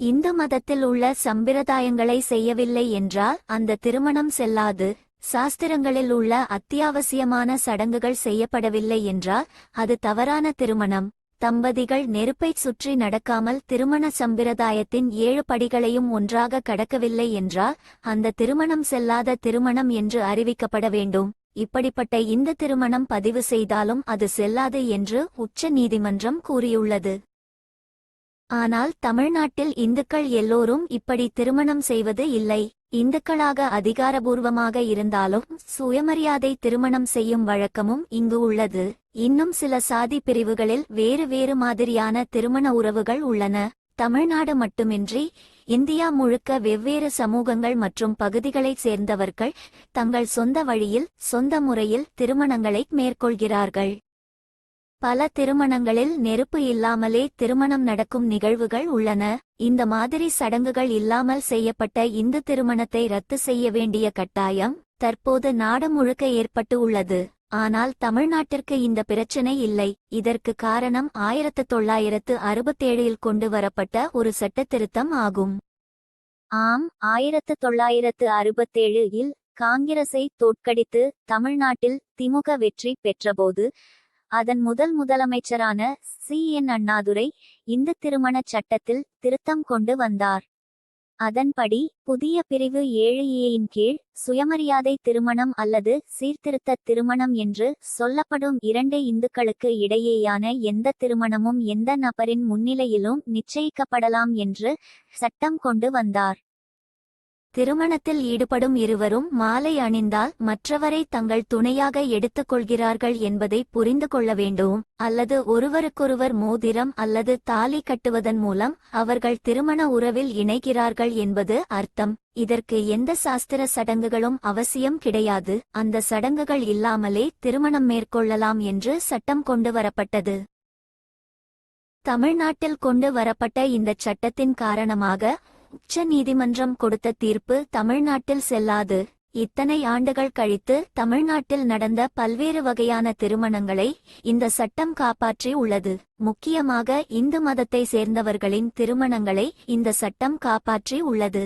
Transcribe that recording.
இந்து மதத்தில் உள்ள சம்பிரதாயங்களை செய்யவில்லை என்றால் அந்த திருமணம் செல்லாது. சாஸ்திரங்களில் உள்ள அத்தியாவசியமான சடங்குகள் செய்யப்படவில்லை என்றால் அது தவறான திருமணம். தம்பதிகள் நெருப்பைச் சுற்றி நடக்காமல் திருமண சம்பிரதாயத்தின் ஏழு படிகளையும் ஒன்றாக கடக்கவில்லை என்றால் அந்த திருமணம் செல்லாத திருமணம் என்று அறிவிக்கப்பட வேண்டும். இப்படிப்பட்ட இந்த திருமணம் பதிவு செய்தாலும் அது செல்லாது என்று உச்ச நீதிமன்றம் கூறியுள்ளது. ஆனால் தமிழ்நாட்டில் இந்துக்கள் எல்லோரும் இப்படி திருமணம் செய்வது இல்லை. இந்துக்களாக அதிகாரபூர்வமாக இருந்தாலும் சுயமரியாதை திருமணம் செய்யும் வழக்கமும் இங்கு உள்ளது. இன்னும் சில சாதி பிரிவுகளில் வேறு வேறு மாதிரியான திருமண உறவுகள் உள்ளன. தமிழ்நாடு மட்டுமின்றி இந்தியா முழுக்க வெவ்வேறு சமூகங்கள் மற்றும் பகுதிகளைச் சேர்ந்தவர்கள் தங்கள் சொந்த வழியில் சொந்த முறையில் திருமணங்களை மேற்கொள்கிறார்கள். பல திருமணங்களில் நெருப்பு இல்லாமலே திருமணம் நடக்கும் நிகழ்வுகள் உள்ளன. இந்த மாதிரி சடங்குகள் இல்லாமல் செய்யப்பட்ட இந்து திருமணத்தை ரத்து செய்ய வேண்டிய கட்டாயம் தற்போது நாடு முழுக்க ஏற்பட்டு உள்ளது. ஆனால் தமிழ்நாட்டிற்கு இந்த பிரச்சனை இல்லை. இதற்கு காரணம் ஆயிரத்து தொள்ளாயிரத்து அறுபத்தேழில் கொண்டு வரப்பட்ட ஒரு சட்ட திருத்தம் ஆகும். ஆம் ஆயிரத்து தொள்ளாயிரத்து அறுபத்தேழு இல் காங்கிரஸை தோற்கடித்து தமிழ்நாட்டில் திமுக வெற்றி பெற்றபோது அதன் முதல் முதலமைச்சரான சி. என். அண்ணாதுரை இந்து திருமணச் சட்டத்தில் திருத்தம் கொண்டு வந்தார். அதன்படி புதிய பிரிவு ஏழு ஏயின் கீழ் சுயமரியாதை திருமணம் அல்லது சீர்திருத்த திருமணம் என்று சொல்லப்படும் இரண்டு இந்துக்களுக்கு இடையேயான எந்த திருமணமும் எந்த நபரின் முன்னிலையிலும் நிச்சயிக்கப்படலாம் என்று சட்டம் கொண்டு வந்தார். திருமணத்தில் ஈடுபடும் இருவரும் மாலை அணிந்தால் மற்றவரை தங்கள் துணையாக எடுத்துக் கொள்கிறார்கள் என்பதை புரிந்து கொள்ள வேண்டும். அல்லது ஒருவருக்கொருவர் மோதிரம் அல்லது தாலி கட்டுவதன் மூலம் அவர்கள் திருமண உறவில் இணைகிறார்கள் என்பது அர்த்தம். இதற்கு எந்த சாஸ்திர சடங்குகளும் அவசியம் கிடையாது. அந்த சடங்குகள் இல்லாமலே திருமணம் மேற்கொள்ளலாம் என்று சட்டம் கொண்டு வரப்பட்டது. தமிழ்நாட்டில் கொண்டு வரப்பட்ட இந்த சட்டத்தின் காரணமாக உச்ச நீதிமன்றம் கொடுத்த தீர்ப்பு தமிழ்நாட்டில் செல்லாது. இத்தனை ஆண்டுகள் கழித்து தமிழ்நாட்டில் நடந்த பல்வேறு வகையான திருமணங்களை இந்த சட்டம் காப்பாற்றி உள்ளது. முக்கியமாக இந்து மதத்தை சேர்ந்தவர்களின் திருமணங்களை இந்த சட்டம் காப்பாற்றி உள்ளது.